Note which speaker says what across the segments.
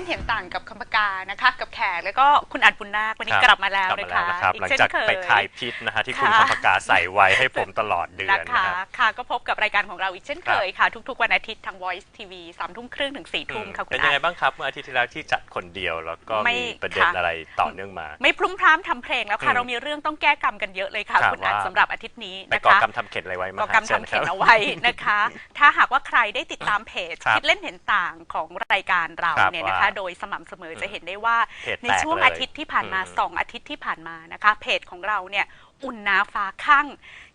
Speaker 1: นเห็นต่างกับคำปากกานะคะ กับแขกแล้วก็คุณอัดบุญนาควันนี้
Speaker 2: ครับ
Speaker 1: กลับมาแล้ว
Speaker 2: กลับ
Speaker 1: นะ
Speaker 2: มาแล้ว
Speaker 1: คะ
Speaker 2: นะครับ
Speaker 1: อี
Speaker 2: หลัง
Speaker 1: เช่น
Speaker 2: จาก
Speaker 1: เคย
Speaker 2: ไปทายพิษนะฮะที่คุณ
Speaker 1: ค่ะ
Speaker 2: คำปากาใส่ไว้ให้ผมตลอดเดือน
Speaker 1: นะ
Speaker 2: นะคะฮะ
Speaker 1: ค่ะก็พบกับรายการของเราอีกเช่นเคยค่ะ ทุกๆวันอาทิตย์ทาง Voice TV สามทุ่มครึ่งถึงสี่ทุ่มค่ะคุ
Speaker 2: เป็
Speaker 1: ณ
Speaker 2: นยัง
Speaker 1: อั
Speaker 2: ไง
Speaker 1: ด
Speaker 2: บ้างครับเมื่ออาทิตย์ที่แล้วที่จัดคนเดียวแล้วก็
Speaker 1: ไม่
Speaker 2: มีประเด็น
Speaker 1: ค่ะ
Speaker 2: อะไรต่อเนื่องมา
Speaker 1: ไม่พรุ่งพร้ำทำเพลงแล้วค่ะ
Speaker 2: อืม
Speaker 1: เรามีเรื่องต้องแก้กรรมกันเยอะเลยค่ะ
Speaker 2: ครับ
Speaker 1: คุณอัด
Speaker 2: ว่า
Speaker 1: สำหรับอาทิตย์นี้
Speaker 2: ไป
Speaker 1: นะ
Speaker 2: ก่อ
Speaker 1: คะ
Speaker 2: กรรมทำเข็ดอะไรไว้มา
Speaker 1: ก็กรรม
Speaker 2: ชิญ
Speaker 1: ทำเขียน
Speaker 2: ครับ
Speaker 1: เอาไว้นะคะ ถ้าหากว่าใครได้ติดตามเพจ
Speaker 2: ครับ
Speaker 1: คิดเล่นเห็นต่างของรายการเรา
Speaker 2: ครับ
Speaker 1: เนี่ยนะคะ
Speaker 2: ว่า
Speaker 1: โดยสม่ำเสมอ
Speaker 2: ม
Speaker 1: จะเห็นได้ว่า
Speaker 2: เพจ
Speaker 1: ใน
Speaker 2: แตก
Speaker 1: ช่วง
Speaker 2: เลย
Speaker 1: อาทิตย์ที่ผ่านมา
Speaker 2: อืม
Speaker 1: สองอาทิตย์ที่ผ่านมานะคะเพจของเราเนี่ยอุ่นหนาฟ้าข้าง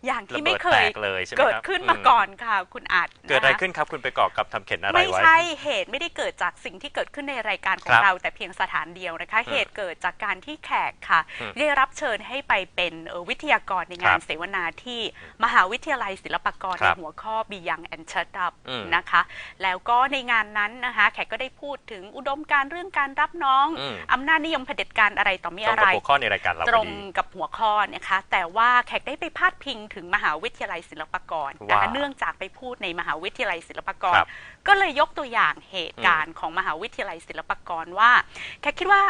Speaker 1: อย่างที่ไม่เคย
Speaker 2: ระบิดแตกเลยใช่ไหม
Speaker 1: เกิด
Speaker 2: ครับ
Speaker 1: ขึ้นมา
Speaker 2: อื
Speaker 1: ก่อนค่ะ คุณอาจ
Speaker 2: เกิดอะไร
Speaker 1: นะคะ
Speaker 2: ขึ้นครับ คุณไปก่อกรรมทำเข็ดอะไร
Speaker 1: ไม่
Speaker 2: ไว้
Speaker 1: ใช่เหตุไม่ได้เกิดจากสิ่งที่เกิดขึ้นในรายการขอ
Speaker 2: ค
Speaker 1: ง
Speaker 2: รับ
Speaker 1: เราแต่เพียงสถานเดียวนะคะ
Speaker 2: อืม
Speaker 1: เหตุเกิดจากการที่แขกค่ะ
Speaker 2: อืม
Speaker 1: ได้รับเชิญให้ไปเป็นเอ่อวิทยากรในงาน
Speaker 2: ครับ
Speaker 1: เสวนาที่มหาวิทยาลัยศิลปากร
Speaker 2: ค
Speaker 1: ใน
Speaker 2: รับ
Speaker 1: หัวข้อ Be Young and Shut Up
Speaker 2: อืม
Speaker 1: นะคะ แล้วก็ในงานนั้นนะคะ แขกก็ได้พูดถึงอุดมการณ์เรื่องการรับน้อง
Speaker 2: อืม
Speaker 1: อำนาจนิยมเผด็จการอะไรต่อมี
Speaker 2: ตรง
Speaker 1: อะ
Speaker 2: กับ
Speaker 1: ไร
Speaker 2: หัวข้อในรายการเรา
Speaker 1: ต
Speaker 2: พ
Speaker 1: ร
Speaker 2: องดี
Speaker 1: กับหัวข้อนะคะแต่ว่าแขกได้ไปพาดพิงถึงมหาวิทยาลัยศิลปากรนะคะ
Speaker 2: ว่า
Speaker 1: เนื่องจากไปพูดในมหาวิทยาลัยศิลปากร
Speaker 2: ครับ
Speaker 1: ก็เลยยกตัวอย่างเหตุการณ์ของมหาวิทยาลัยศิลปากรว่าแขกคิดว่า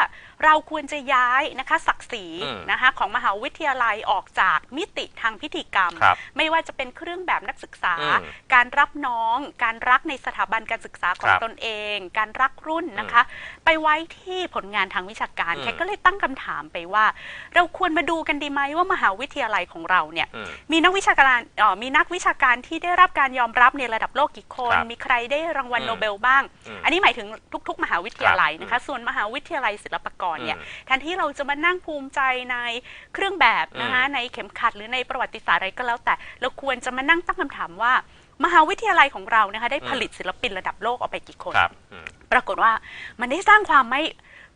Speaker 1: เราควรจะย้ายนะคะศักดิ์ศรี
Speaker 2: อืม
Speaker 1: นะคะของมหาวิทยาลัยออกจากมิติทางพิธีกรรม
Speaker 2: ครับ
Speaker 1: ไม่ว่าจะเป็นเครื่องแบบนักศึกษา
Speaker 2: อืม
Speaker 1: การรับน้อง การรักในสถาบันการศึกษาของ
Speaker 2: ครับ
Speaker 1: ตนเอง การรักรุ่นนะคะ ไปไว้ที่ผลงานทางวิชาการ
Speaker 2: อืม
Speaker 1: แขกก็เลยตั้งคำถามไปว่า เราควรมาดูกันดีไหมว่ามหาวิทยาลัยของเราเนี่ย
Speaker 2: อืม
Speaker 1: มีนักวิชาการเอ่อมีนักวิชาการที่ได้รับการยอมรับในระดับโลกกี่คน
Speaker 2: ครับ
Speaker 1: มีใครได้รางวัล
Speaker 2: อืม
Speaker 1: โนเบลบ้าง
Speaker 2: อืม
Speaker 1: อันนี้หมายถึงทุก ๆ มหาวิทยาลัย
Speaker 2: ครับ
Speaker 1: นะคะ ส่วนมหาวิทยาลัยศิลปากรเนี่ย
Speaker 2: อืม
Speaker 1: แทนที่เราจะมานั่งภูมิใจในเครื่องแบบนะคะ
Speaker 2: อืม
Speaker 1: ในเข็มขัดหรือในประวัติศาสตร์อะไรก็แล้วแต่ เราควรจะมานั่งตั้งคำถามว่า มหาวิทยาลัยของเรานะคะได้ผลิตศิลปินระดับโลกออกไปกี่คน
Speaker 2: ครับอืม
Speaker 1: ปรากฏว่ามันได้สร้างความไม่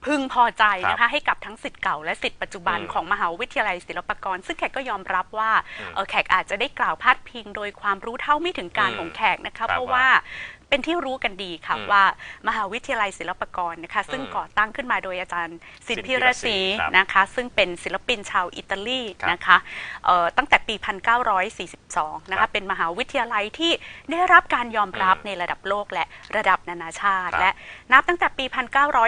Speaker 1: พึงพอใจนะ
Speaker 2: ครั
Speaker 1: คะ
Speaker 2: บ
Speaker 1: ให้กับทั้งสิทธิ์เก่าและสิทธิ์ปัจจุบัน
Speaker 2: อืม
Speaker 1: ของมหาวิทยาลัยศิลปากร ซึ่งแขกก็ยอมรับว่า
Speaker 2: อืม
Speaker 1: เออแขกอาจจะได้กล่าวพาดพิง โดยความรู้เท่าไม่ถึงการ
Speaker 2: อืม
Speaker 1: ของแขกนะ
Speaker 2: ครั
Speaker 1: คะ
Speaker 2: บ
Speaker 1: เพราะว่า เป็นที่รู้กันดีค่ะ
Speaker 2: อืม
Speaker 1: ว่ามหาวิทยาลัยศิลปากรนะคะซึ่ง
Speaker 2: อืม
Speaker 1: ก่อตั้งขึ้นมาโดยอาจารย์สิน
Speaker 2: สิน
Speaker 1: พิ
Speaker 2: พิ
Speaker 1: ร
Speaker 2: ร
Speaker 1: ศรี
Speaker 2: ศรีครับ
Speaker 1: นะคะซึ่งเป็นศิลปินชาวอิตาลี
Speaker 2: ครับ
Speaker 1: นะคะเอ่อตั้งแต่ปี 1942 นะ
Speaker 2: ครั
Speaker 1: คะ
Speaker 2: บ
Speaker 1: เป็นมหาวิทยาลัยที่ได้รับการยอมรับ
Speaker 2: อืม
Speaker 1: ในระดับโลกและระดับนานาชาติ
Speaker 2: ครับ
Speaker 1: และนับตั้งแต่ปี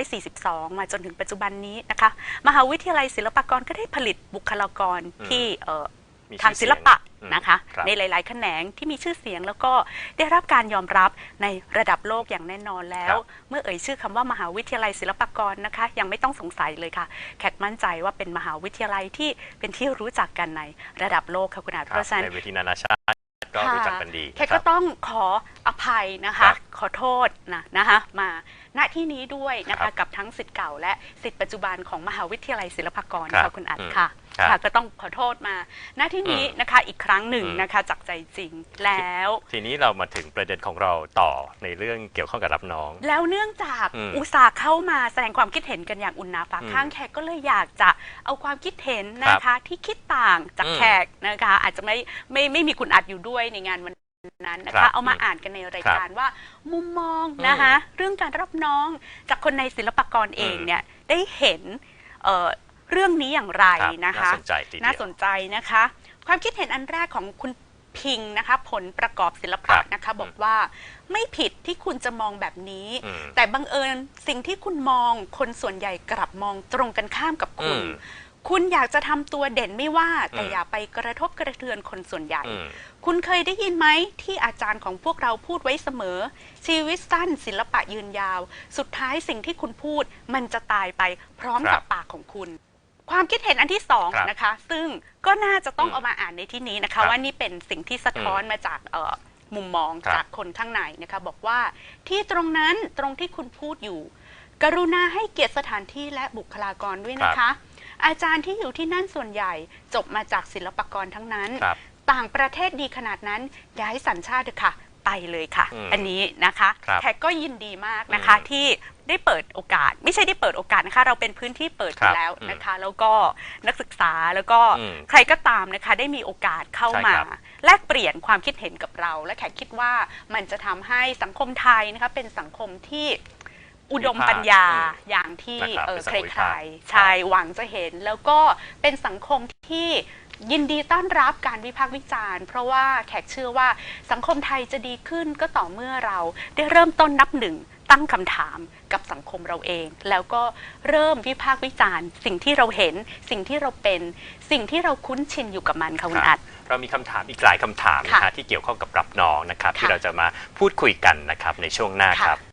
Speaker 1: 1942 มาจนถึงปัจจุบันนี้นะคะมหาวิทยาลัยศิลปากรก็ได้ผลิตบุคลากร
Speaker 2: อืม
Speaker 1: ที่เอ่อ
Speaker 2: มี
Speaker 1: ทาง
Speaker 2: ชื่
Speaker 1: ศิ
Speaker 2: อ
Speaker 1: ล
Speaker 2: เสียง
Speaker 1: ปะ
Speaker 2: อืม
Speaker 1: นะคะ
Speaker 2: ครับ
Speaker 1: ในหลาย ๆ แขนงที่มีชื่อเสียงแล้วก็ได้รับการยอมรับในระดับโลกอย่างแน่นอนแล้ว เมื่อเอ่ยชื่อคำว่ามหาวิทยาลัยศิลปากรนะคะ ยังไม่ต้องสงสัยเลยค่ะ แขกมั่นใจว่าเป็นมหาวิทยาลัยที่เป็นที่รู้จักกันในระดับโลกค่ะคุณอาจ
Speaker 2: ค
Speaker 1: เพ
Speaker 2: รับ
Speaker 1: ราะฉะนั้น
Speaker 2: ในเวทีนานาชาติก็รู้จักกันดี
Speaker 1: แขก
Speaker 2: ครั
Speaker 1: ก็
Speaker 2: บ
Speaker 1: ต้องขออภัยนะ
Speaker 2: ครั
Speaker 1: คะ
Speaker 2: บ
Speaker 1: ขอโทษนะนะคะมาณที่นี้ด้วยนะ
Speaker 2: ครั
Speaker 1: คะ
Speaker 2: บ
Speaker 1: กับทั้งสิทธิ์เก่าและสิทธิ์ปัจจุบันของมหาวิทยาลัยศิลปากร
Speaker 2: ครั
Speaker 1: ค่ะ
Speaker 2: บ
Speaker 1: คุณอัด
Speaker 2: อืม
Speaker 1: ค่ะ
Speaker 2: ครับ
Speaker 1: ค่ะก็ต้องขอโทษมาณที่นี้
Speaker 2: อืม
Speaker 1: นะคะอีกครั้งหนึ่ง
Speaker 2: อืม
Speaker 1: นะคะจากใจจริงแล้ว
Speaker 2: ทีนี้เรามาถึงประเด็นของเราต่อในเรื่องเกี่ยวข้องกับรับน้อง
Speaker 1: แล้วเนื่องจาก
Speaker 2: อืม
Speaker 1: อุตสาห์เข้ามาแสดงความคิดเห็นกันอย่างอุ่นหนาฝา
Speaker 2: อืม
Speaker 1: ข้างแขกก็เลยอยากจะเอาความคิดเห็นนะคะที่คิดต่างจาก
Speaker 2: อืม
Speaker 1: แขกนะคะอาจจะไม่ไม่ไม่มีคุณอัดอยู่ด้วยในงานวันนั้นนะ
Speaker 2: ครั
Speaker 1: คะ
Speaker 2: บ
Speaker 1: เอามา
Speaker 2: อืม
Speaker 1: อ่านกันในราย
Speaker 2: ครับ
Speaker 1: การว่า มุมมอง
Speaker 2: อืม
Speaker 1: นะคะเรื่องการรับน้องจากคนในศิลปากรเอง
Speaker 2: อืม
Speaker 1: เนี่ยได้เห็น เอ่อเรื่องนี้อย่างไร
Speaker 2: ครับ
Speaker 1: นะคะ
Speaker 2: น่าสนใจทีเดียว
Speaker 1: น่าสนใจนะคะ ความคิดเห็นอันแรกของคุณพิงนะคะ ผลประกอบศิล
Speaker 2: ครั
Speaker 1: ปะ
Speaker 2: บ
Speaker 1: นะคะ บอกว่าไม่ผิดที่คุณจะมองแบบนี้
Speaker 2: อืม
Speaker 1: แต่บังเอิญสิ่งที่คุณมองคนส่วนใหญ่กลับมองตรงกันข้ามกับคุณ
Speaker 2: อืม
Speaker 1: คุณอยากจะทำตัวเด่นไม่ว่า แต่
Speaker 2: อืม
Speaker 1: อย่าไปกระทบกระเทือนคนส่วนใหญ่
Speaker 2: อืม
Speaker 1: คุณเคยได้ยินไหมที่อาจารย์ของพวกเราพูดไว้เสมอ ชีวิตสั้นศิลปะยืนยาว สุดท้ายสิ่งที่คุณพูดมันจะตายไปพร้อม
Speaker 2: ครั
Speaker 1: กับบปากของคุณ ความคิดเห็นอันที่สอง
Speaker 2: ครับ
Speaker 1: นะคะ ซึ่งก็น่าจะต้อง
Speaker 2: อืม
Speaker 1: เอามาอ่านในที่นี้นะ
Speaker 2: ครั
Speaker 1: คะ
Speaker 2: บ
Speaker 1: ว่านี่เป็นสิ่งที่สะท้อนมาจากเอ่อมุมมอง
Speaker 2: ครับ
Speaker 1: จากคนข้างในนะคะ บอกว่าที่ตรงนั้นตรงที่คุณพูดอยู่ กรุณาให้เกียรติสถานที่และบุคลากรด้วยนะคะ อาจารย์ที่อยู่ที่นั่นส่วนใหญ่จบมาจากศิลปากรทั้งนั้น
Speaker 2: ครับ
Speaker 1: ต่างประเทศดีขนาดนั้นย้ายสัญชาติเถอะค่ะ ไปเลยค่ะ
Speaker 2: อืม
Speaker 1: อันนี้นะคะ
Speaker 2: ครับ
Speaker 1: แขกก็ยินดีมากนะคะ
Speaker 2: อืม
Speaker 1: ที่ได้เปิดโอกาส ไม่ใช่ได้เปิดโอกาสนะคะ เราเป็นพื้นที่เปิดอ
Speaker 2: ครั
Speaker 1: ยู่
Speaker 2: บ
Speaker 1: แล้ว
Speaker 2: อืม
Speaker 1: นะคะ แล้วก็นักศึกษาแล้วก็
Speaker 2: อืม
Speaker 1: ใครก็ตามนะคะ ได้มีโอกาสเข้า
Speaker 2: ใช่
Speaker 1: มา
Speaker 2: ครับ
Speaker 1: แลกเปลี่ยนความคิดเห็นกับเรา และแขกคิดว่ามันจะทำให้สังคมไทยนะคะเป็นสังคมที่ อุดมปัญญา
Speaker 2: อืม
Speaker 1: อย่างที่
Speaker 2: นะครับ
Speaker 1: เออ
Speaker 2: เป็นสั
Speaker 1: ใค
Speaker 2: งคมวิ
Speaker 1: ร
Speaker 2: พากษ์
Speaker 1: ๆใช่หวังจะเห็น แล้วก็เป็นสังคมที่ยินดีต้อนรับการวิพากษ์วิจารณ์ เพราะว่าแขกเชื่อว่าสังคมไทยจะดีขึ้นก็ต่อเมื่อเราได้เริ่มต้นนับหนึ่งตั้งคำถามกับสังคมเราเอง แล้วก็เริ่มวิพากษ์วิจารณ์ สิ่งที่เราเห็นสิ่งที่เราเป็น สิ่งที่เราคุ้นชินอยู่กับมันค่ะคุณอัด
Speaker 2: เรามีคำถามอีกหลายคำถามนะ
Speaker 1: ค่ะ
Speaker 2: ฮะที่เกี่ยวข้องกับรับน้องนะครับ
Speaker 1: ค่ะ
Speaker 2: ที่เราจะมาพูดคุยกันนะครับในช่วงหน้า
Speaker 1: ค่ะ
Speaker 2: ครับ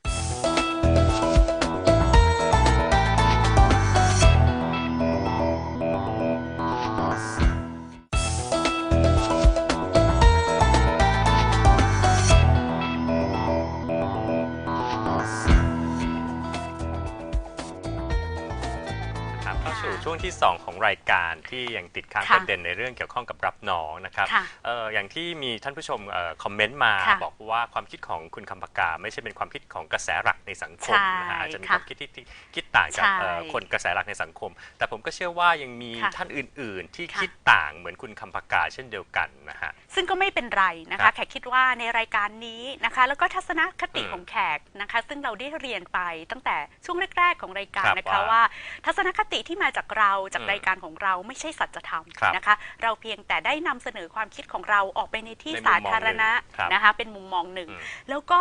Speaker 2: สู่ช่วงที่ 2 ของรายการที่ยังติดค้าง
Speaker 1: ค่ะ
Speaker 2: ประเด็นในเรื่องเกี่ยวข้องกับรับน้องนะครับ
Speaker 1: ค่ะ
Speaker 2: เอ่ออย่างที่มีท่านผู้ชมเอ่อคอมเมนต์มา
Speaker 1: ค่ะ
Speaker 2: บอกว่าความคิดของคุณคำปากา ไม่ใช่เป็นความคิดของกระแสหลักในสังคม
Speaker 1: ใช่
Speaker 2: นะฮะอาจจะมี
Speaker 1: ค่ะ
Speaker 2: ความคิดที่ที่คิดต่างจาก
Speaker 1: ใช่
Speaker 2: เอ่อคนกระแสหลักในสังคม แต่ผมก็เชื่อว่ายังมี
Speaker 1: ค่ะ
Speaker 2: ท่านอื่น ๆ ที่
Speaker 1: ค่ะ
Speaker 2: คิดต่างเหมือนคุณคำปากาเช่นเดียวกันนะฮะ
Speaker 1: ซึ่งก็ไม่เป็นไรนะ
Speaker 2: ครั
Speaker 1: คะ
Speaker 2: บ
Speaker 1: แขกคิดว่าในรายการนี้นะคะ แล้วก็ทัศนคติ
Speaker 2: อืม
Speaker 1: ของแขกนะคะ ซึ่งเราได้เรียนไปตั้งแต่ช่วงแรก ๆ ของรายการ
Speaker 2: ครับ
Speaker 1: นะคะ
Speaker 2: ว่า
Speaker 1: ว่า ทัศนคติที่มาจากเราจาก
Speaker 2: อืม
Speaker 1: รายการของเราไม่ใช่สัจธรรม
Speaker 2: ครับ
Speaker 1: นะคะ เราเพียงแต่ได้นำเสนอความคิดของเราออกไปในที่
Speaker 2: ในมุม
Speaker 1: สาธารณะ
Speaker 2: มองหนึ่งครับ
Speaker 1: นะคะเป็นมุมมองหนึ่ง
Speaker 2: อืม
Speaker 1: แล้วก็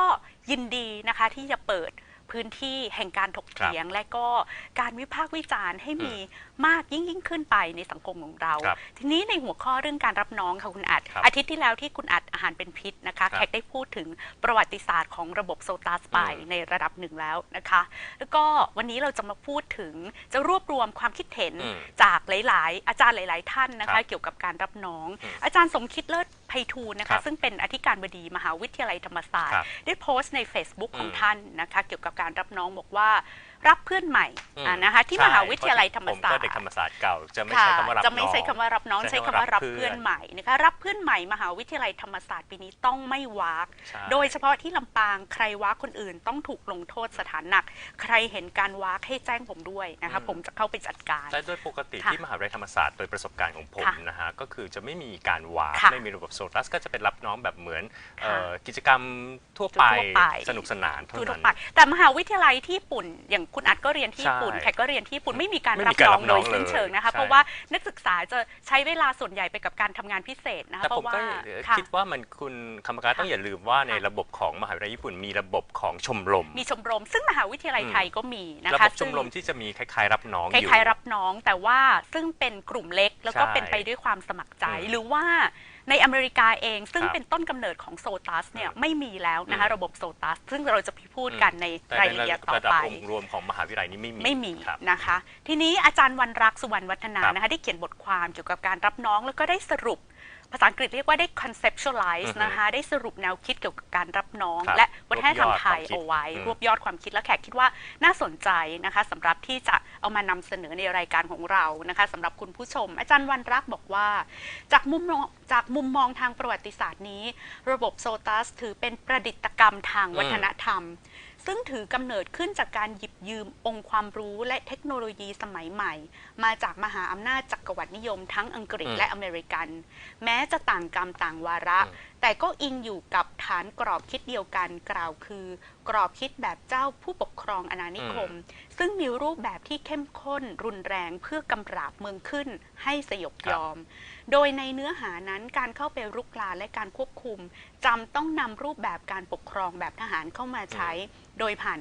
Speaker 1: ยินดีนะคะที่จะเปิด พื้นที่แห่งการถกเถียง และก็การวิพากษ์วิจารณ์ให้มีมากยิ่งยิ่งขึ้นไปในสังคมของเรา
Speaker 2: ครับ
Speaker 1: ทีนี้ในหัวข้อเรื่องการรับน้องค่ะคุณอัด
Speaker 2: ครับ
Speaker 1: อาทิตย์ที่แล้วที่คุณอัดอาหารเป็นพิษนะคะ
Speaker 2: ครับ
Speaker 1: แขกได้พูดถึงประวัติศาสตร์ของระบบโซตัสไป
Speaker 2: อืม
Speaker 1: ในระดับหนึ่งแล้วนะคะ แล้วก็วันนี้เราจะมาพูดถึงจะรวบรวมความคิดเห็น
Speaker 2: อืม
Speaker 1: จากหลาย ๆ อาจารย์หลาย ๆ ท่านนะ
Speaker 2: ครั
Speaker 1: คะ
Speaker 2: บ
Speaker 1: เกี่ยวกับการรับน้อง
Speaker 2: อืม
Speaker 1: อาจารย์สมคิดเลิศไพฑูรย์นะ
Speaker 2: ครั
Speaker 1: คะ
Speaker 2: บ
Speaker 1: ซึ่งเป็นอธิการบดีมหาวิทยาลัยธรรมศาสต
Speaker 2: ครั
Speaker 1: ร์
Speaker 2: บ
Speaker 1: ได้โพสต์ใน Facebook ของ
Speaker 2: อืม
Speaker 1: ท่านนะคะ เกี่ยวกับการรับน้องบอกว่า รับเพื่อนใหม่
Speaker 2: อืม
Speaker 1: อะนะคะที่
Speaker 2: ใช่
Speaker 1: มหาวิทยาลัยธรรมศาสต
Speaker 2: ผมก็
Speaker 1: ร์
Speaker 2: เด็กธรรมศาสตร์เก่าจะไม่
Speaker 1: ค่ะ
Speaker 2: ใช้คำว่ารับ
Speaker 1: จะไม่ใช้
Speaker 2: น้อง
Speaker 1: คำว่ารับน้อง
Speaker 2: ใช้
Speaker 1: ใช้
Speaker 2: คำ
Speaker 1: คำ
Speaker 2: ว่า
Speaker 1: ว่า
Speaker 2: รั
Speaker 1: รั
Speaker 2: บบเพื่
Speaker 1: เพื่
Speaker 2: อ
Speaker 1: อนนใหม่นะคะรับเพื่อนใหม่มหาวิทยาลัยธรรมศาสตร์ปีนี้ต้องไม่วาก
Speaker 2: ใช่
Speaker 1: โดยเฉพาะที่ลำปางใครวากคนอื่นต้องถูกลงโทษสถานหนัก ใครเห็นการวากให้แจ้งผมด้วยนะคะผมจะเข้าไปจัดการ
Speaker 2: แต่โดยปกติ
Speaker 1: ค่ะ
Speaker 2: ที่มหาวิทยาลัยธรรมศาสตร์โดยประสบการณ์ของผม
Speaker 1: ค่ะ
Speaker 2: นะฮะก็คือจะไม่มีการวาร์ป
Speaker 1: ค่ะ
Speaker 2: ไม่มีระบบโซตัสก็จะเป็นรับน้องแบบเหมือน
Speaker 1: ค่ะ
Speaker 2: เอ่อกิจกรรมทั่วไป
Speaker 1: ทั่วไป
Speaker 2: สนุกสนานเท่า
Speaker 1: ทั่ว
Speaker 2: นั้น
Speaker 1: ไปแต่มหาวิทยาลัยที่ญี่ปุ่นอย่างคุณอัดก็เรียนที่ญี่ปุ่น
Speaker 2: ใช่
Speaker 1: แขกก็เรียนที่ญี่ปุ่นไม่มีการ
Speaker 2: ไม่
Speaker 1: รั
Speaker 2: มี
Speaker 1: บ
Speaker 2: การ
Speaker 1: น้
Speaker 2: รั
Speaker 1: อง
Speaker 2: บน้
Speaker 1: โด
Speaker 2: อง
Speaker 1: ยสิ้นเชิงนะคะ
Speaker 2: เลย
Speaker 1: เพราะว่านักศึกษาจะใช้เวลาส่วนใหญ่ไปกับการทำงานพิเศษนะคะ
Speaker 2: แต่
Speaker 1: เพ
Speaker 2: ผม
Speaker 1: ราะว่า
Speaker 2: ก็
Speaker 1: ค่ะ
Speaker 2: คิดว่ามันคุณคำการต้องอย่าลืมว่าใน
Speaker 1: ค่ะ
Speaker 2: ระบบของมหาวิทยาลัยญี่ปุ่นมีระบบของชมรม
Speaker 1: มีชมรม ซึ่งมหาวิทยาลัย
Speaker 2: อืม
Speaker 1: ไทยก็มีนะ
Speaker 2: ระ
Speaker 1: คะ
Speaker 2: บบชมรม
Speaker 1: ซึ่ง
Speaker 2: ที่จะมีคล้ายๆ รับน้อง
Speaker 1: ค
Speaker 2: อยู่
Speaker 1: ล้ายๆรับน้องแต่ว่าซึ่งเป็นกลุ่มเล็กแล้วก็
Speaker 2: ใช่
Speaker 1: เป็นไปด้วยความสมัครใจ
Speaker 2: อืม
Speaker 1: หรือว่า ในอเมริกาเอง ซึ่ง
Speaker 2: ครับ
Speaker 1: เป็นต้นกำเนิดของโซตัสเนี่ย
Speaker 2: อืม
Speaker 1: ไม่มีแล้วนะคะ
Speaker 2: อืม
Speaker 1: ระบบโซตัส ซึ่งเราจะพูดกันใน
Speaker 2: แต่
Speaker 1: ราย
Speaker 2: ใน
Speaker 1: ละเอียดต่อ
Speaker 2: ระดับ
Speaker 1: ไป
Speaker 2: องค์รวมของมหาวิทยาลัยนี้ไม่มี
Speaker 1: ไม่มี
Speaker 2: ครับ
Speaker 1: นะคะ ทีนี้อาจารย์วันรักษ์สุวรรณวัฒนา
Speaker 2: ครับ
Speaker 1: นะคะได้เขียนบทความเกี่ยวกับการรับน้องแล้วก็ได้สรุป ภาษาอังกฤษเรียกว่าได้ conceptualize
Speaker 2: อือฮึ
Speaker 1: นะคะ ได้สรุปแนวคิดเกี่ยวกับการรับน้อง
Speaker 2: ครับ
Speaker 1: และวัฒนธรรมไทย
Speaker 2: รวบยอดความคิด
Speaker 1: เอาไว้
Speaker 2: อืม
Speaker 1: รวบยอดความคิดและแขกคิดว่าน่าสนใจนะคะสำหรับที่จะเอามานำเสนอในรายการของเรานะคะสำหรับคุณผู้ชม อาจารย์วันรักษ์บอกว่า จากมุมมองจากมุมมองทางประวัติศาสตร์นี้ ระบบโซตัสถือเป็นประดิษฐกรรมทางวัฒนธรรม ซึ่งถือกำเนิดขึ้นจากการหยิบยืมองค์ความรู้และเทคโนโลยีสมัยใหม่ มาจากมหาอำนาจจักรวรรดินิยมทั้งอังกฤษ
Speaker 2: อืม
Speaker 1: และอเมริกัน แม้จะต่างกรรมต่างวาระ
Speaker 2: อืม
Speaker 1: แต่ก็อิงอยู่กับฐานกรอบคิดเดียวกันกล่าวคือ กรอบคิดแบบเจ้าผู้ปกครองอาณานิคม ซึ่งมีรูปแบบที่เข้มข้นรุนแรงเพื่อกำราบเมืองขึ้นให้สยบยอม โดยในเนื้อหานั้นการเข้าไปรุกรานและการควบคุมจำต้องนำรูปแบบการปกครองแบบทหารเข้ามาใช้ โดยผ่าน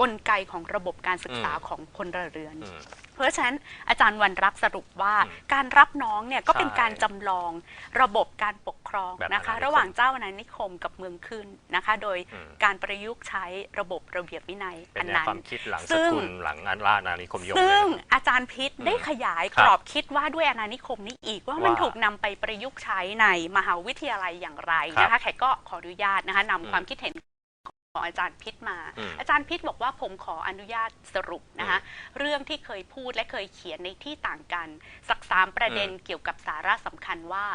Speaker 1: กลไกของระบบการศึกษา
Speaker 2: อืม
Speaker 1: ของพลเรือน
Speaker 2: อืม
Speaker 1: เพราะฉะนั้นอาจารย์วันรักษ์สรุปว่า
Speaker 2: อืม
Speaker 1: การรับน้องเนี่ยก็เป็น
Speaker 2: ใช่
Speaker 1: การจำลองระบบการปกครอง
Speaker 2: แบบ
Speaker 1: นะคะ
Speaker 2: อาณานิคม
Speaker 1: ระหว่างเจ้าอาณานิคมกับเมืองขึ้นนะคะ โดย
Speaker 2: อืม
Speaker 1: การประยุกต์ใช้ระบบระเบียบวินัย
Speaker 2: เป็
Speaker 1: อั
Speaker 2: น
Speaker 1: น
Speaker 2: แนว
Speaker 1: นั้น
Speaker 2: ความคิดหลัง
Speaker 1: ซึ่
Speaker 2: ส
Speaker 1: ง
Speaker 2: กุลหลังอันล่านานิคมยม
Speaker 1: ซึ่ง
Speaker 2: เลย
Speaker 1: อาจารย์พิษ
Speaker 2: อืม
Speaker 1: ได้ขยาย
Speaker 2: ครั
Speaker 1: ก
Speaker 2: บ
Speaker 1: รอบคิดว่าด้วยอาณานิคมนี้อีกว่ามัน
Speaker 2: ว่า
Speaker 1: ถูกนำไปประยุกต์ใช้ในมหาวิทยาลัยอย่างไร
Speaker 2: ครับ
Speaker 1: นะคะแขกก็ขออนุญาตนะคะ
Speaker 2: อืม
Speaker 1: นำความคิดเห็น ของอาจารย์พิษมา
Speaker 2: อืม
Speaker 1: อาจารย์พิษบอกว่าผมขออนุญาตสรุปนะคะเรื่องที่เคยพูดและเคยเขียนในที่ต่างกัน สักสามประเด็น
Speaker 2: อืม
Speaker 1: เกี่ยวกับสาระสำคัญว่า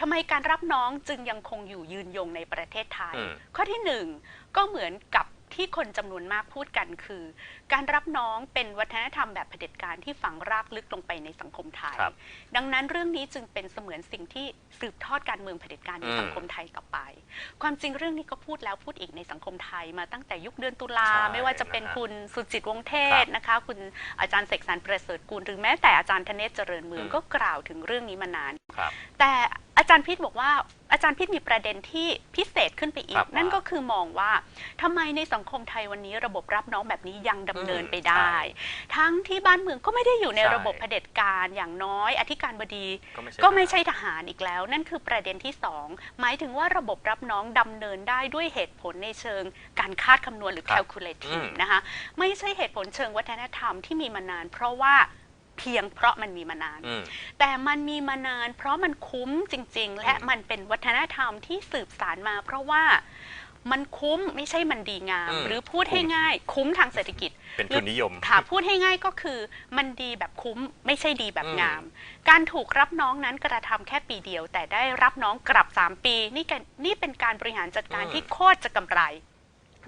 Speaker 1: ทำไมการรับน้องจึงยังคงอยู่ยืนยงในประเทศไทย
Speaker 2: อืม
Speaker 1: ข้อที่หนึ่งก็เหมือนกับ ที่คนจำนวนมากพูดกันคือ การรับน้องเป็นวัฒนธรรมแบบเผด็จการที่ฝังรากลึกลงไปในสังคมไทย
Speaker 2: ครับ
Speaker 1: ดังนั้นเรื่องนี้จึงเป็นเสมือนสิ่งที่สืบทอดการเมืองเผด็จการใน
Speaker 2: อืม
Speaker 1: สังคมไทยต่อไป ความจริงเรื่องนี้ก็พูดแล้วพูดอีกในสังคมไทยมาตั้งแต่ยุคเดือนตุลา
Speaker 2: ใช่
Speaker 1: ไม่ว่าจะเป็น
Speaker 2: นะฮะ
Speaker 1: คุณสุจิตวงศ์เท
Speaker 2: ครั
Speaker 1: ศ
Speaker 2: บ
Speaker 1: นะคะ คุณอาจารย์เสกสรรประเสริฐกุลหรือแม้แต่อาจารย์ธเนศเจริญเมือง
Speaker 2: อืม
Speaker 1: ก็กล่าวถึงเรื่องนี้มานาน
Speaker 2: ครับ
Speaker 1: แต่ อาจารย์พิษบอกว่าอาจารย์พิษมีประเด็นที่พิเศษขึ้นไปอี
Speaker 2: ครั
Speaker 1: ก
Speaker 2: บ
Speaker 1: นั่น
Speaker 2: ว่า
Speaker 1: ก็คือมองว่าทำไมในสังคมไทยวันนี้ระบบรับน้องแบบนี้ยังดำเนินไปได้
Speaker 2: ใช่
Speaker 1: ทั้งที่บ้านเมืองก็ไม่ได้อยู่ใน
Speaker 2: ใช่
Speaker 1: ระบบเผด็จการอย่างน้อย อธิการบดี
Speaker 2: ก็ไม่ใช่
Speaker 1: ก็ไม่ใช่ทหารอีกแล้ว นั่นคือประเด็นที่สองหมายถึงว่าระบบรับน้องดำเนินได้ด้วยเหตุผลในเชิงการคาดคำนวณหรือ
Speaker 2: ครับ
Speaker 1: calculative
Speaker 2: อืม
Speaker 1: นะคะไม่ใช่เหตุผลเชิงวัฒนธรรมที่มีมานาน เพราะว่า เพียงเพราะมันมีมานาน
Speaker 2: อืม
Speaker 1: แต่มันมีมานาน เพราะมันคุ้มจริง ๆ และ
Speaker 2: อืม
Speaker 1: มันเป็นวัฒนธรรมที่สืบสารมา เพราะว่ามันคุ้มไม่ใช่มันดีงาม
Speaker 2: อืม
Speaker 1: หรือพูดให้ง่าย คุ้มทางเศรษฐกิจ
Speaker 2: เป็นทุนนิยม
Speaker 1: ค่ะพูดให้ง่ายก็คือ มันดีแบบคุ้มไม่ใช่ดีแบบ
Speaker 2: อืม
Speaker 1: งาม การถูกรับน้องนั้นกระทำแค่ปีเดียว แต่ได้รับน้องกลับ 3 ปี นี่กันนี่เป็นการบริหารจัดการที่โคตรจะกำไร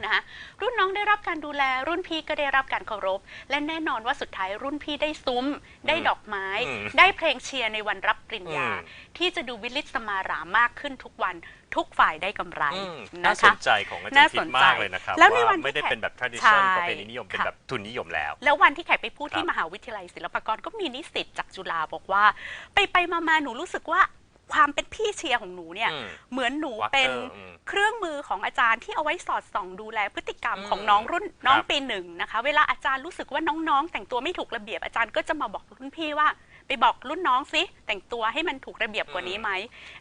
Speaker 1: นะคะรุ่นน้องได้รับการดูแล รุ่นพี่ก็ได้รับการเคารพ และแน่นอนว่าสุดท้ายรุ่นพี่ได้ซุ้ม ได้ดอกไม้
Speaker 2: อืม
Speaker 1: ได้เพลงเชียร์ในวันรับปริญญา
Speaker 2: อืม
Speaker 1: ที่จะดูวิลิตสมารามากขึ้นทุกวันทุกฝ่ายได้กำไร
Speaker 2: อืมน่า
Speaker 1: นะ
Speaker 2: ส
Speaker 1: คะ
Speaker 2: นใจของอาจาร
Speaker 1: น่า
Speaker 2: ย์พิ
Speaker 1: ส
Speaker 2: ษ
Speaker 1: น
Speaker 2: มา
Speaker 1: ใจ
Speaker 2: กเลยนะครับ
Speaker 1: แล้วในวันที่
Speaker 2: ไม่ได้
Speaker 1: แขก
Speaker 2: เป็นแบบ tradition
Speaker 1: ใช่
Speaker 2: ประเพณีนิยมเป็น
Speaker 1: ค่ะ
Speaker 2: แบบทุนนิยมแล้ว
Speaker 1: แล้ววันที่แขกไปพูดที่
Speaker 2: ครับ
Speaker 1: มหาวิทยาลัยศิลปากรก็มีนิสิตจากจุฬาบอกว่า ไปไปมามาหนูรู้สึกว่า ความเป็นพี่เชียร์ของหนูเนี่ย
Speaker 2: อืม
Speaker 1: เหมือนหนู
Speaker 2: Walker
Speaker 1: เป็น
Speaker 2: อืม
Speaker 1: เครื่องมือของอาจารย์ที่เอาไว้สอดส่องดูแลพฤติกรรม
Speaker 2: อืม
Speaker 1: ของน้องรุ่นน้อง
Speaker 2: ครับ
Speaker 1: ปีหนึ่งนะคะ เวลาอาจารย์รู้สึกว่าน้องๆ แต่งตัวไม่ถูกระเบียบอาจารย์ก็จะมาบอกรุ่นพี่ว่า ไปบอกรุ่นน้องสิแต่งตัวให้มันถูกระเบียบกว่านี้ไหม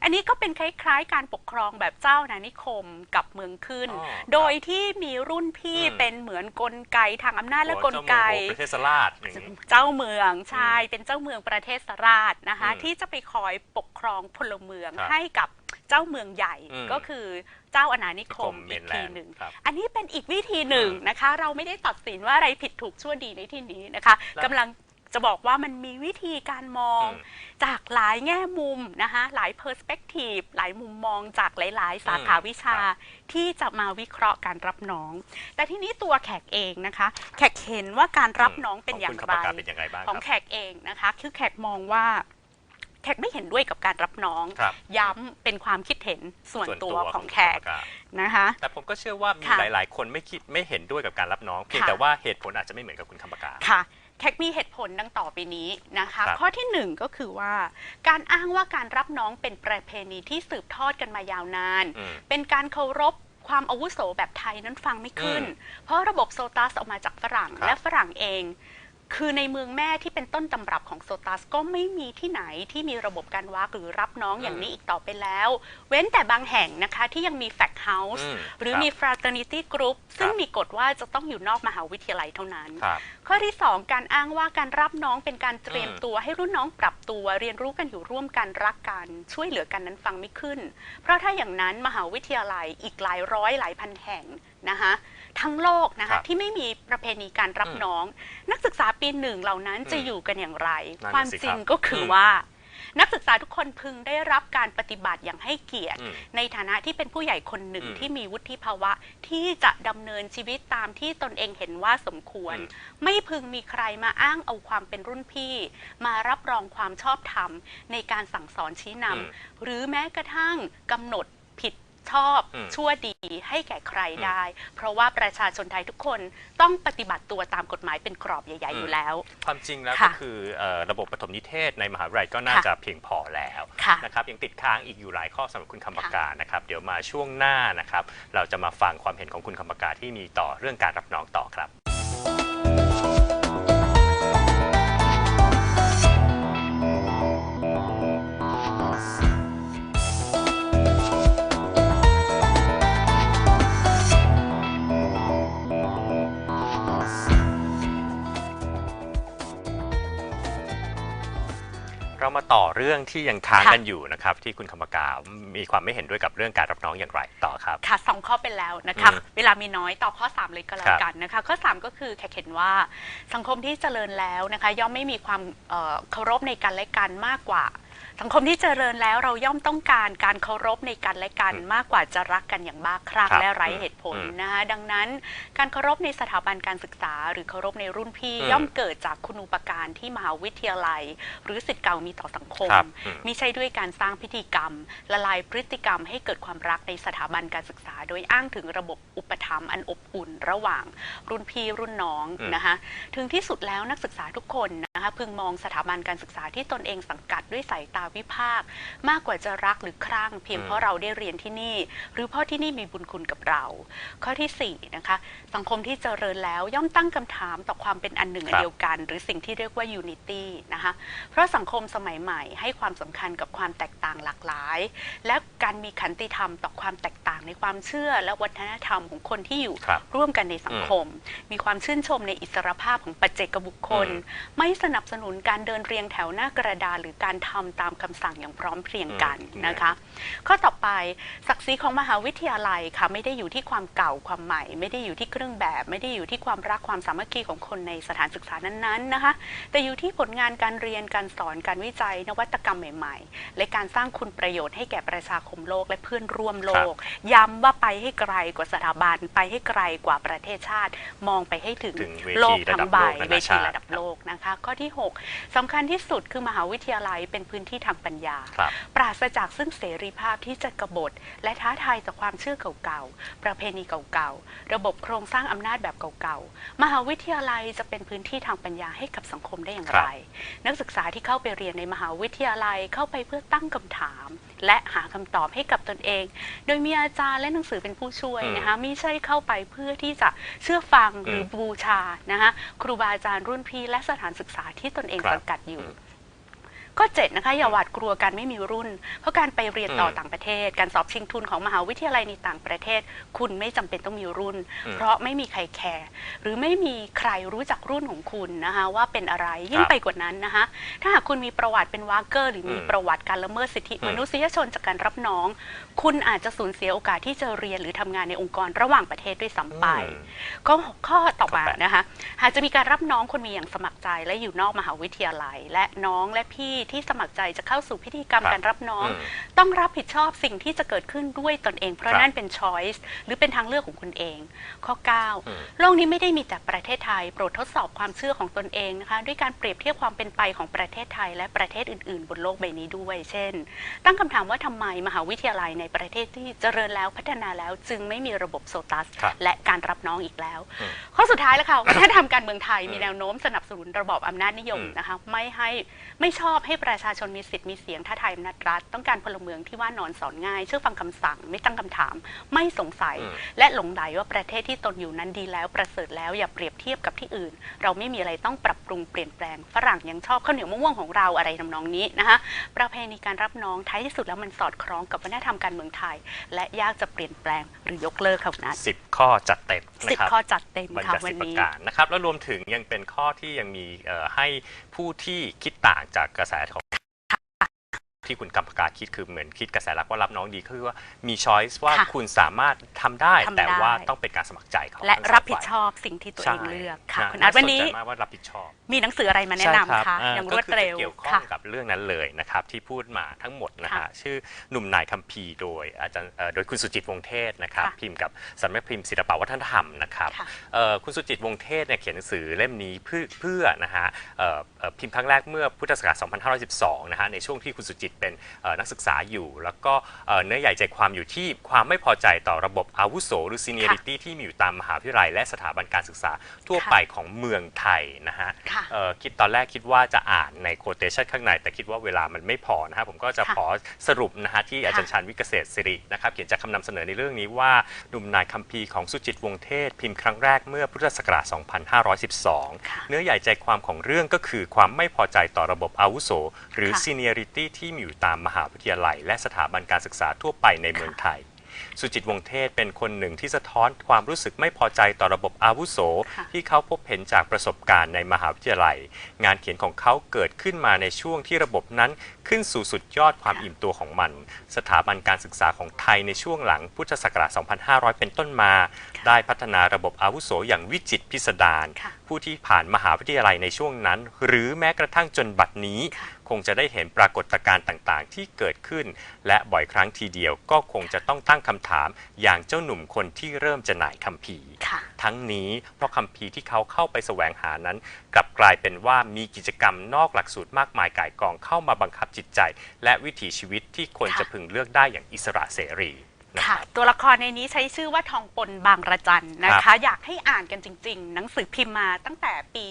Speaker 1: อันนี้ก็เป็นคล้ายๆ การปกครองแบบเจ้านานิคมกับเมืองขึ้น
Speaker 2: อ๋อครับ
Speaker 1: โดยที่มีรุ่นพี่
Speaker 2: อืม
Speaker 1: เป็นเหมือนกลไกทางอำนาจและกลไก
Speaker 2: โอ้เจ้าเมืองโอ้ประเทศสลาดอย่างนี้
Speaker 1: เจ้าเมืองใช่เป็นเจ้าเมืองประเทศสราชนะคะ
Speaker 2: อืม
Speaker 1: ที่จะไปคอยปกครองพลเมือง
Speaker 2: ครับ
Speaker 1: ให้กับเจ้าเมืองใหญ่
Speaker 2: อืม
Speaker 1: ก็คือเจ้าอาณานิคม
Speaker 2: นิคม
Speaker 1: อีก
Speaker 2: mainland
Speaker 1: ทีหนึ่ง
Speaker 2: ครับ
Speaker 1: อันนี้เป็นอีกวิธีหนึ่ง
Speaker 2: อืม
Speaker 1: นะคะ เราไม่ได้ตัดสินว่าอะไรผิดถูกชั่วดีในที่นี้นะคะ
Speaker 2: แล้ว
Speaker 1: กำลัง จะบอกว่ามันมีวิธีการมอง
Speaker 2: อืม
Speaker 1: จากหลายแง่มุมนะคะหลายเพอร์สเปกทีฟหลายมุมมองจากหลาย ๆ สาขาวิชา
Speaker 2: ครับ
Speaker 1: ที่จะมาวิเคราะห์การรับน้อง แต่ที่นี้ตัวแขกเองนะคะ แขกเห็นว่าการรับน้องเป็นอย่าง
Speaker 2: ขคุณ
Speaker 1: ไร
Speaker 2: คำปากกาเป็นยังไงบ้าง
Speaker 1: ของ
Speaker 2: ครับ
Speaker 1: แขกเองนะคะ คือแขกมองว่าแขกไม่เห็นด้วยกับการรับน้อง
Speaker 2: ครับ
Speaker 1: ย้ำเป็นความคิดเห็นส่วนตัวของแขก
Speaker 2: คุณคำปากา
Speaker 1: นะคะ
Speaker 2: แต่ผมก็เชื่อว่ามี
Speaker 1: ค่ะ
Speaker 2: หลาย ๆ คนไม่คิดไม่เห็นด้วยกับการรับน้อง เพียง
Speaker 1: ค่ะ
Speaker 2: แต่ว่าเหตุผลอาจจะไม่เหมือนกับคุณคำปากา
Speaker 1: ค่ะ แขกมีเหตุผลดังต่อไปนี้นะคะ
Speaker 2: ครับ
Speaker 1: ข้อที่หนึ่งก็คือว่า การอ้างว่าการรับน้องเป็นประเพณีที่สืบทอดกันมายาวนาน
Speaker 2: อืม
Speaker 1: เป็นการเคารพความอาวุโสแบบไทยนั้นฟังไม่ขึ้น เพราะระบบโซตัสออกมาจากฝรั่ง
Speaker 2: ครับ
Speaker 1: และฝรั่งเอง คือในเมืองแม่ที่เป็นต้นตำรับของโซตัสก็ไม่มีที่ไหนที่มีระบบการวักหรือรับน้องอย่างนี้อีกต่อไปแล้ว เว้นแต่บางแห่งนะคะที่ยังมีแฟกเฮาส์
Speaker 2: อืม
Speaker 1: หรือ
Speaker 2: ครับ
Speaker 1: มี fraternity group ซึ่ง
Speaker 2: ครับ
Speaker 1: มีกฎว่าจะต้องอยู่นอกมหาวิทยาลัยเท่านั้น
Speaker 2: ครับ
Speaker 1: ข้อที่ 2 การอ้างว่าการรับน้องเป็นการเตรียม
Speaker 2: อืม
Speaker 1: ตัวให้รุ่นน้องปรับตัวเรียนรู้กันอยู่ร่วมกันรักกันช่วยเหลือกันนั้นฟังไม่ขึ้น เพราะถ้าอย่างนั้นมหาวิทยาลัยอีกหลายร้อยหลายพันแห่ง นะคะทั้งโลกนะ
Speaker 2: ครั
Speaker 1: คะ
Speaker 2: บ
Speaker 1: ที่ไม่มีประเพณีการรับ
Speaker 2: อืม
Speaker 1: น้อง นักศึกษาปีหนึ่งเหล่านั้นจะ
Speaker 2: อืม
Speaker 1: อยู่กันอย่างไร
Speaker 2: นั่นน่ะ
Speaker 1: ความ
Speaker 2: สิ
Speaker 1: จริง
Speaker 2: ครับ
Speaker 1: ก็คืออ
Speaker 2: ม
Speaker 1: ว่า นักศึกษาทุกคนพึงได้รับการปฏิบัติอย่างให้เกียรติ
Speaker 2: อืม
Speaker 1: ในฐานะที่เป็นผู้ใหญ่คนหนึ่ง
Speaker 2: อืม
Speaker 1: ที่มีวุฒิภาวะ ที่จะดำเนินชีวิตตามที่ตนเองเห็นว่าสมควร
Speaker 2: อืม
Speaker 1: ไม่พึงมีใครมาอ้างเอาความเป็นรุ่นพี่ มารับรองความชอบธรรมในการสั่งสอนชี้นำ
Speaker 2: อืม
Speaker 1: หรือแม้กระทั่งกำหนดผิด ชอบ
Speaker 2: อืม
Speaker 1: ชั่วดีให้แก่ใคร
Speaker 2: อืม
Speaker 1: ได้ เพราะว่าประชาชนไทยทุกคนต้องปฏิบัติตัวตามกฎหมายเป็นกรอบใหญ่ ๆ อยู่แล้ว
Speaker 2: ความจริงแล้ว
Speaker 1: ค่ะ
Speaker 2: ก็คือเอ่อระบบปฐมนิเทศในมหาวิทยาลัยก็น่า
Speaker 1: ค่ะ
Speaker 2: จะเพียงพอแล้ว
Speaker 1: ค่ะ
Speaker 2: นะครับยังติดค้างอีกอยู่หลายข้อสำหรับคุณคำปากานะครับเดี๋ยวมาช่วงหน้านะครับเราจะมาฟังความเห็นของคุณคำปากาที่มีต่อเรื่องการรับน้องต่อครับ เรามาต่อเรื่องที่ยังค้าง
Speaker 1: ค่ะ
Speaker 2: กันอยู่นะครับที่คุณคำปากามีความไม่เห็นด้วยกับเรื่องการรับน้องอย่างไรต่อครับ
Speaker 1: ค่ะสองข้อเป็นแล้วนะคะ
Speaker 2: อืม
Speaker 1: เวลามีน้อยต่อข้อ 3 เลยก็แล้
Speaker 2: ครั
Speaker 1: ว
Speaker 2: บ
Speaker 1: กันนะคะ ข้อ 3 ก็คือแขกเห็นว่าสังคมที่เจริญแล้วนะคะ ย่อมไม่มีความเอ่อเคารพในกันและกันมากกว่า สังคมที่เจริญแล้วเราย่อมต้องการการเคารพในกันและกัน
Speaker 2: อืม
Speaker 1: มากกว่าจะรักกันอย่างบ้าคลั่ง
Speaker 2: ครับ
Speaker 1: และไร้เหตุผล
Speaker 2: อืม
Speaker 1: นะคะดังนั้นการเคารพในสถาบันการศึกษา หรือเคารพในรุ่นพี่
Speaker 2: อืม
Speaker 1: ย่อมเกิดจากคุณูปการที่มหาวิทยาลัย หรือสิทธิ์เก่ามีต่อสังคม
Speaker 2: ครับอืม
Speaker 1: มิใช่ด้วยการสร้างพิธีกรรม ละลายพฤติกรรมให้เกิดความรักในสถาบันการศึกษา โดยอ้างถึงระบบอุปถัมภ์อันอบอุ่นระหว่างรุ่นพี่รุ่นน้อง
Speaker 2: อืม
Speaker 1: นะคะถึงที่สุดแล้วนักศึกษาทุกคนนะคะพึงมองสถาบันการศึกษาที่ตนเองสังกัดด้วยสายตาวิภาคมากกว่าจะรักหรือครั่งเพียง
Speaker 2: อืม
Speaker 1: เพราะเราได้เรียนที่นี่ หรือเพราะที่นี่มีบุญคุณกับเรา ข้อที่สี่นะคะสังคมที่เจริญแล้วย่อมตั้งคำถามต่อความเป็นอันหนึ่งอันเดียวกัน หรือสิ่งที่เรียกว่า unity นะคะเพราะสังคมสมัยใหม่ให้ความสำคัญกับความแตกต่างหลากหลาย และการมีขันติธรรมต่อความแตกต่างในความเชื่อและวัฒนธรรมของคนที่อยู่
Speaker 2: ครับ
Speaker 1: ร่วมกันในสังคม มีความชื่นชมในอิสรภาพของปัจเจกบุคคล
Speaker 2: อืม
Speaker 1: ไม่สนับสนุนการเดินเรียงแถวหน้ากระดานหรือการทำตามคำสั่งอย่างพร้อมเพรียงกัน
Speaker 2: อืม
Speaker 1: นะคะ ข้อต่อไปศักดิ์ศรีของมหาวิทยาลัยค่ะไม่ได้อยู่ที่ความเก่าความใหม่ ไม่ได้อยู่ที่เครื่องแบบ ไม่ได้อยู่ที่ความรักความสามัคคีของคนในสถานศึกษานั้นๆนะคะ แต่อยู่ที่ผลงานการเรียนการสอนการวิจัยนวัตกรรมใหม่ๆ และการสร้างคุณประโยชน์ให้แก่ประชาคมโลกและเพื่อนร่วมโลก ย้ำว่าไปให้ไกลกว่าสถาบันไปให้ไกลกว่าประเทศชาติ มองไปให้ถึง
Speaker 2: ถึงเวที
Speaker 1: โลกทั้งใบ
Speaker 2: ระดับโลกนานา
Speaker 1: เวที
Speaker 2: ชาติ
Speaker 1: ระดับโลกนะคะ ข้อที่ 6สำคัญที่สุดคือมหาวิทยาลัยเป็นพื้นที่ทางปัญญา
Speaker 2: ครับ
Speaker 1: ปราศจากซึ่งเสรีภาพที่จะกบฏ และท้าทายจากความเชื่อเก่าๆ ประเพณีเก่าๆ ระบบโครงสร้างอำนาจแบบเก่าๆ มหาวิทยาลัยจะเป็นพื้นที่ทางปัญญาให้กับสังคมได้อย่าง
Speaker 2: ครั
Speaker 1: ไร
Speaker 2: บ
Speaker 1: นักศึกษาที่เข้าไปเรียนในมหาวิทยาลัยเข้าไปเพื่อตั้งคำถาม และหาคำตอบให้กับตนเอง โดยมีอาจารย์และหนังสือเป็นผู้ช่วย
Speaker 2: อืม
Speaker 1: นะคะไม่ใช่เข้าไปเพื่อที่จะเชื่อฟังหรืออ
Speaker 2: ม
Speaker 1: บูชานะคะครูบาอาจารย์รุ่นพี่และสถานศึกษาที่ตนเอง
Speaker 2: ครับ
Speaker 1: สังกัดอยู่
Speaker 2: อืม
Speaker 1: ข้อเจ็ดนะคะอย่าหวาดกลัวการไม่มีรุ่น เพราะการไปเรียนต่ออ
Speaker 2: ม
Speaker 1: ต่างประเทศ การสอบชิงทุนของมหาวิทยาลัยในต่างประเทศ คุณไม่จำเป็นต้องมีรุ่น
Speaker 2: อืม
Speaker 1: เพราะไม่มีใครแคร์หรือไม่มีใครรู้จักรุ่นของคุณนะคะว่าเป็นอะไรยิ่ง
Speaker 2: ครับ
Speaker 1: ไปกว่านั้นนะคะถ้าหากคุณมีประวัติเป็นวากเกอร์ หรือมี
Speaker 2: อืม
Speaker 1: ประวัติการละเมิดสิทธิ
Speaker 2: อืม
Speaker 1: มนุษยชนจากการรับน้อง คุณอาจจะสูญเสียโอกาสที่จะเรียนหรือทำงานในองค์กรระหว่างประเทศด้วยซ้ำไป
Speaker 2: อืม
Speaker 1: ข้อข้อต่อมา
Speaker 2: ข้อแปด
Speaker 1: นะคะหากจะมีการรับน้องคนมีอย่างสมัครใจและอยู่นอกมหาวิทยาลัย และน้องและพี่ที่สมัครใจจะเข้าสู่พิธีกรรม
Speaker 2: ครับ
Speaker 1: การรับน้อง
Speaker 2: อืม
Speaker 1: ต้องรับผิดชอบสิ่งที่จะเกิดขึ้นด้วยตนเอง เพราะ
Speaker 2: ครับ
Speaker 1: นั่นเป็น choice หรือเป็นทางเลือกของคุณเอง ข้อ
Speaker 2: อืม
Speaker 1: 9 โลกนี้ไม่ได้มีแต่ประเทศไทย โปรดทดสอบความเชื่อของตนเองนะคะ ด้วยการเปรียบเทียบความเป็นไปของประเทศไทย และประเทศอื่น ๆ บนโลกใบนี้ด้วย เช่น ตั้งคำถามว่าทำไมมหาวิทยาลัยในประเทศที่เจริญแล้วพัฒนาแล้วจึงไม่มีระบบโซตัส
Speaker 2: ครับ
Speaker 1: และการรับน้องอีกแล้ว
Speaker 2: อืม
Speaker 1: ข้อสุดท้ายแล้วค่ะ วัฒนธรรมการเมืองไทย
Speaker 2: อืม
Speaker 1: มีแนวโน้มสนับสนุนระบอบอำนาจนิยม
Speaker 2: อืม
Speaker 1: นะคะ ไม่ให้ไม่ชอบให้ประชาชนมีสิทธิ์มีเสียงท้าทายอำนาจรัฐ ต้องการพลเมืองที่ว่านอนสอนง่าย เชื่อฟังคำสั่ง ไม่ตั้งคำถาม ไม่สงสัย
Speaker 2: อืม
Speaker 1: และหลงไหลว่าประเทศที่ตนอยู่นั้นดีแล้วประเสริฐแล้วอย่าเปรียบเทียบกับที่อื่น เราไม่มีอะไรต้องปรับปรุงเปลี่ยนแปลงฝรั่งยังชอบข้าวเหนียวมะม่วงของเราอะไรทำนองนี้นะคะประเพณีการรับน้องท้ายที่สุดแล้วมันสอดคล้องกับวัฒนธรรมการเมืองไทย และยากจะเปลี่ยนแปลงหรือยกเลิกค่ะคุณนัท
Speaker 2: สิบข้อจัดเต็มนะ
Speaker 1: สิบ
Speaker 2: ครับ
Speaker 1: ข้อจัดเต็ม
Speaker 2: บัญ
Speaker 1: ค่ะ
Speaker 2: ญัติ
Speaker 1: วั
Speaker 2: สิ
Speaker 1: น
Speaker 2: บประ
Speaker 1: นี้
Speaker 2: การนะครับแล้วรวมถึงยังเป็นข้อที่ยังมีเอ่อให้ผู้ที่คิดต่างจากกระแสของ ที่คุณกำปากาคิดคือเหมือนคิดกระแสรักว่ารับน้องดีคือว่ามีช้อยส์ว่า
Speaker 1: ค่ะ
Speaker 2: คุณสามารถทำได้
Speaker 1: ทำได้
Speaker 2: แต่ว่าต้องเป็นการสมัครใจของ
Speaker 1: และ
Speaker 2: ทั้งสอง
Speaker 1: รับผิด
Speaker 2: ฝ่าย
Speaker 1: ชอบสิ่งที่ตัวเองเลือกค่ะ
Speaker 2: ใช่
Speaker 1: คุณอาร์ตวันนี้า
Speaker 2: สใจมากว่ารับผิดชอบ
Speaker 1: มีหนังสืออะไรมาแนะ
Speaker 2: ใช่
Speaker 1: นำคะ
Speaker 2: อ่า
Speaker 1: อย่างร
Speaker 2: ก็
Speaker 1: วด
Speaker 2: คือ
Speaker 1: เร็ว
Speaker 2: จะเกี่ยวข้อง
Speaker 1: ค่ะ
Speaker 2: กับเรื่องนั้นเลยนะครับที่พูดมาทั้งหมดนะฮะ
Speaker 1: ค่ะ
Speaker 2: ชื่อหนุ่มนายคัมภีร์โดยอาจารย์เอ่อโดยคุณสุจิตวงศ์เทศนะครับ
Speaker 1: ค่ะ
Speaker 2: พิมพ์กับสำนักพิมพ์ศิลปวัฒนธรรมนะครับ
Speaker 1: ค่ะ
Speaker 2: เอ่อคุณสุจิตวงศ์เทศเนี่ยเขียนหนังสือเล่มนี้เพื่อเพื่อนะฮะเอ่อเอ่อพิมพ์ครั้งแรกเมื่อพุทธศักราช2512นะฮะในช่วงที่คุณสุจิตเป็นเอ่อนักศึกษาอยู่ แล้วก็เอ่อเนื้อใหญ่ใจความอยู่ที่ความไม่พอใจต่อระบบอาวุโสหรือ seniority ที่มีอยู่ตามมหาวิทยาลัยและสถาบันการศึกษาทั่ว
Speaker 1: ค่ะ
Speaker 2: ไปของเมืองไทยนะฮะ
Speaker 1: ค่ะ
Speaker 2: เอ่อคิดตอนแรกคิดว่าจะอ่านในโคเ t ชันข้างใน แต่คิดว่าเวลามันไม่พอนะฮะผมก็จะ
Speaker 1: ค่ะ
Speaker 2: ขอสรุปนะฮะที่อาจารย์ชาญวิกเกษตรสิรินะครับเขียนจากคำนำเสนอในเรื่องนี้ว่าหนุ่มนายคัมภีร์ของสุจิตวงศ์เทศ พิมพ์ครั้งแรกเมื่อพุทธศักราช 2512
Speaker 1: ค่ะ
Speaker 2: เนื้อใหญ่ใจความของเรื่องก็คือความไม่พอใจต่อระบบอาวุโส หรือ
Speaker 1: ค่ะ
Speaker 2: seniority ที่มีอยู่ตามมหาวิทยาลัย และสถาบันการศึกษาทั่วไปในเมืองไทย สุจิตวงศ์เทศเป็นคนหนึ่งที่สะท้อนความรู้สึกไม่พอใจต่อระบบอาวุโส
Speaker 1: ค่ะ
Speaker 2: ที่เขาพบเห็นจากประสบการณ์ในมหาวิทยาลัย งานเขียนของเขาเกิดขึ้นมาในช่วงที่ระบบนั้นขึ้นสู่สุดยอดความอิ่มตัวของมัน สถาบันการศึกษาของไทยในช่วงหลังพุทธศักราช 2500 เป็นต้นมา ได้พัฒนาระบบอาวุโสอย่างวิจิตรพิสดาร
Speaker 1: ค่ะ
Speaker 2: ผผู้ที่ผ่านมหาวิทยาลัยในช่วงนั้น หรือแม้กระทั่งจนบัดนี้
Speaker 1: ค่ะ
Speaker 2: คงจะได้เห็นปรากฏการณ์ต่างๆ ที่เกิดขึ้น และบ่อยครั้งทีเดียวก็คงจะต้องตั้งคำถาม อย่างเจ้าหนุ่มคนที่เริ่มจะหน่ายคัมภีร์
Speaker 1: ค่ะ
Speaker 2: ทั้งนี้เพราะคัมภีร์ที่เขาเข้าไปแสวงหานั้น กลับกลายเป็นว่ามีกิจกรรมนอกหลักสูตรมากมายก่ายกองเข้ามาบังคับจิตใจ และวิถีชีวิตที่คน
Speaker 1: ค่ะ
Speaker 2: จะพึงเลือกได้อย่างอิสระเสรีนะ ค
Speaker 1: ค่ะ
Speaker 2: รับ
Speaker 1: ตัวละครในนี้ใช้ชื่อว่าทองปนบางระจันนะ
Speaker 2: ครั
Speaker 1: คะ
Speaker 2: บ
Speaker 1: อยากให้อ่านกันจริง ๆ หนังสือพิมพ์มาตั้งแต่ปี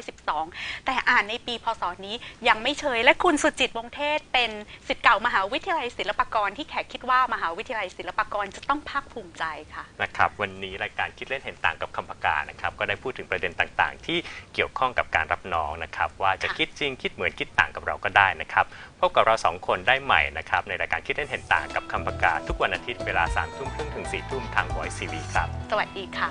Speaker 1: 2512 แต่อ่านในปีพศนี้ยังไม่เชย และคุณสุจิตวงศ์เทศเป็นสิทธิ์เก่ามหาวิทยาลัยศิลปากร ที่แขกคิดว่ามหาวิทยาลัยศิลปากรจะต้องภาคภูมิใจค่ะ
Speaker 2: นะครับวันนี้รายการคิดเล่นเห็นต่างกับคำปากานะครับก็ได้พูดถึงประเด็นต่างๆ ที่เกี่ยวข้องกับการรับน้องนะครับว่าจะ
Speaker 1: ค่ะ
Speaker 2: คิดจริงคิดเหมือนคิดต่างกับเราก็ได้นะครับ พบกับเราสองคนได้ใหม่นะครับ ในรายการคิดเล่นเห็นต่างกับคำประกาศ ทุกวันอาทิตย์เวลา3ามทุ่มครึ่งถึง4ี่ทุ่มทาง Voice CV ครับ
Speaker 1: สวัสดีค่ะ